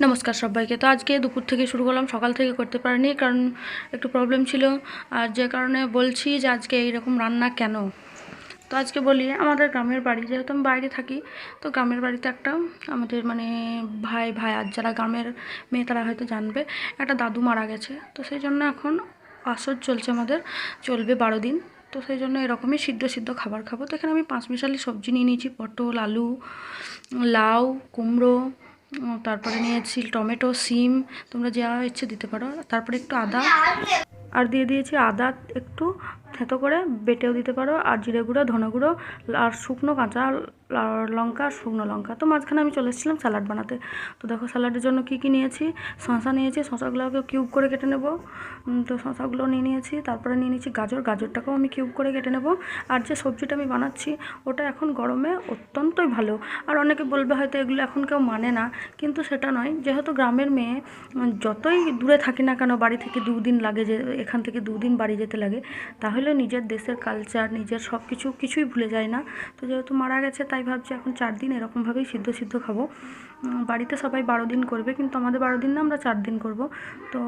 নমস্কার সবাইকে। তো আজকে দুপুর থেকে শুরু করলাম, সকাল থেকে করতে পারিনি কারণ একটু প্রবলেম ছিল। আর যে কারণে বলছি যে আজকে এইরকম রান্না কেন? তো আজকে বলি, আমাদের গ্রামের বাড়ি, যেহেতু আমি বাইরে থাকি, তো গ্রামের বাড়িতে একটা আমাদের মানে ভাই ভাই আর যারা গ্রামের মেয়ে, তারা হয়তো জানবে, একটা দাদু মারা গেছে। তো সেই জন্য এখন আসর চলছে আমাদের, চলবে বারো দিন। তো সেই জন্য এরকমই সিদ্ধ সিদ্ধ খাবার খাব। তো এখানে আমি পাঁচ মিশালি সবজি নিয়ে নিয়েছি, পটল, আলু, লাউ, কুমড়ো তারপরে নিয়েছি টমেটো, সিম, তোমরা যা ইচ্ছে দিতে পারো। তারপরে একটু আদা। আর দিয়ে দিয়েছি আদা একটু থেতো করে, বেটেও দিতে পারো। আর জিরে গুঁড়ো, ধনে গুঁড়ো, আর শুকনো কাঁচা লঙ্কা, শুকনো লঙ্কা। তো মাঝখানে আমি চলে এসেছিলাম স্যালাড বানাতে। তো দেখো স্যালাডের জন্য কী কী নিয়েছি? শশা নিয়েছি শশাগুলোকে কিউব করে কেটে নেব। তো শশাগুলো নিয়ে নিয়েছি, তারপরে নিয়ে নিয়েছি গাজর। গাজরটাকেও আমি কিউব করে কেটে নেব। আর যে সবজিটা আমি বানাচ্ছি, ওটা এখন গরমে অত্যন্তই ভালো। আর অনেকে বলবে হয়তো এগুলো এখন কেউ মানে না, কিন্তু সেটা নয়। যেহেতু গ্রামের মেয়ে যতই দূরে থাকি না কেন, বাড়ি থেকে দুদিন লাগে যে, এখান থেকে দুদিন বাড়ি যেতে লাগে, তাহলে নিজের দেশের কালচার নিজের সব কিছু কিছুই ভুলে যায় না। তো যেহেতু মারা গেছে, তাই ভাবছি এখন চার দিন এরকমভাবেই সিদ্ধ সিদ্ধ খাব। বাড়িতে সবাই বারো দিন করবে, কিন্তু আমাদের বারো দিন না, আমরা চার দিন করব। তো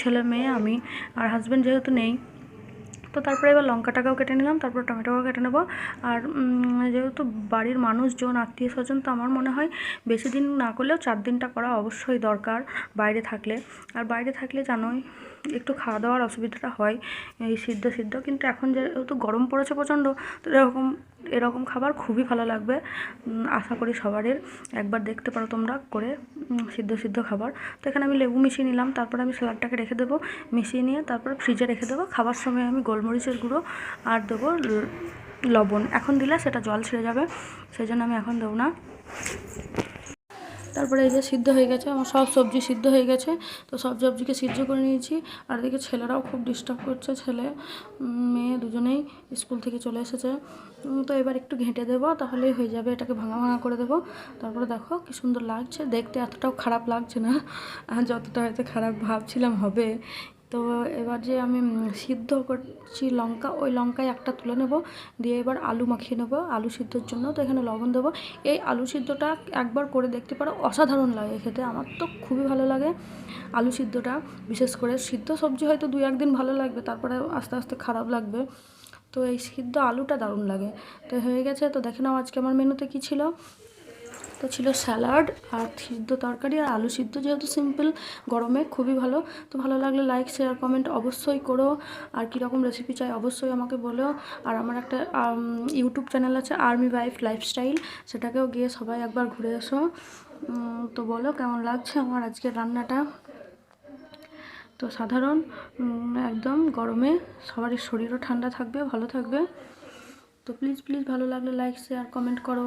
ছেলে, মেয়ে, আমি আর হাজব্যান্ড যেহেতু নেই, তো তারপরে এবার লঙ্কাটাকেও কেটে নিলাম, তারপর টমেটোটাও কেটে নেব। আর যেহেতু বাড়ির মানুষজন আত্মীয় স্বজন তো আমার মনে হয় বেশি দিন না করলেও চার দিনটা করা অবশ্যই দরকার বাইরে থাকলে। আর বাইরে থাকলে জানোই, একটু খাওয়া দাওয়ার অসুবিধাটা হয়, এই সিদ্ধ সিদ্ধ। কিন্তু এখন যেহেতু গরম পড়েছে প্রচণ্ড, তো এরকম এরকম খাবার খুবই ভালো লাগবে। আশা করি সবারের। একবার দেখতে পারো তোমরা করে সিদ্ধ সিদ্ধ খাবার। তো এখানে আমি লেবু মিশিয়ে নিলাম, তারপর আমি স্যালাডটাকে রেখে দেবো। মিশিয়ে নিয়ে তারপর ফ্রিজে রেখে দেবো। খাবার সময় আমি গোলমরিচের গুঁড়ো আর দেবো লবণ। এখন দিলে সেটা জল ছেড়ে যাবে সেই জন্য আমি এখন দেবো না। তারপরে এই যে সিদ্ধ হয়ে গেছে, আমার সব সবজি সিদ্ধ হয়ে গেছে, তো সব সবজিকে সিদ্ধ করে নিয়েছি। আর এদিকে ছেলেরাও খুব ডিস্টার্ব করছে, ছেলে মেয়ে দুজনেই স্কুল থেকে চলে এসেছে। তো এবার একটু ঘেঁটে দেবো, তাহলেই হয়ে যাবে, এটাকে ভাঙা ভাঙা করে দেবো। তারপরে দেখো কি সুন্দর লাগছে, দেখতে এতটাও খারাপ লাগছে না যতটা হয়তো খারাপ ভাবছিলাম হবে। তো এবার যে আমি সিদ্ধ করছি লঙ্কা, ওই লঙ্কায় একটা তুলে নেব, দিয়ে এবার আলু মাখিয়ে নেব, আলু সিদ্ধর জন্য। তো এখানে লবণ দেবো। এই আলু সিদ্ধটা একবার করে দেখতে পারো, অসাধারণ লাগে খেতে, আমার তো খুবই ভালো লাগে আলু সিদ্ধটা। বিশেষ করে সিদ্ধ সবজি হয়তো দু একদিন ভালো লাগবে, তারপরে আস্তে আস্তে খারাপ লাগবে। তো এই সিদ্ধ আলুটা দারুণ লাগে। তো হয়ে গেছে। তো দেখে নাও আজকে আমার মেনুতে কী ছিল। তো ছিল স্যালাড আর সিদ্ধ তরকারি আর আলু সিদ্ধ যেহেতু সিম্পল, গরমে খুবই ভালো। তো ভালো লাগলে লাইক শেয়ার কমেন্ট অবশ্যই করো। আর কীরকম রেসিপি চাই অবশ্যই আমাকে বলো। আর আমার একটা ইউটিউব চ্যানেল আছে আর্মি ওয়াইফ লাইফস্টাইল সেটাকেও গিয়ে সবাই একবার ঘুরে এসো। তো বলো কেমন লাগছে আমার আজকের রান্নাটা? তো সাধারণ একদম গরমে সবারই শরীরও ঠান্ডা থাকবে, ভালো থাকবে। তো প্লিজ প্লিজ ভালো লাগলে লাইক শেয়ার কমেন্ট করো।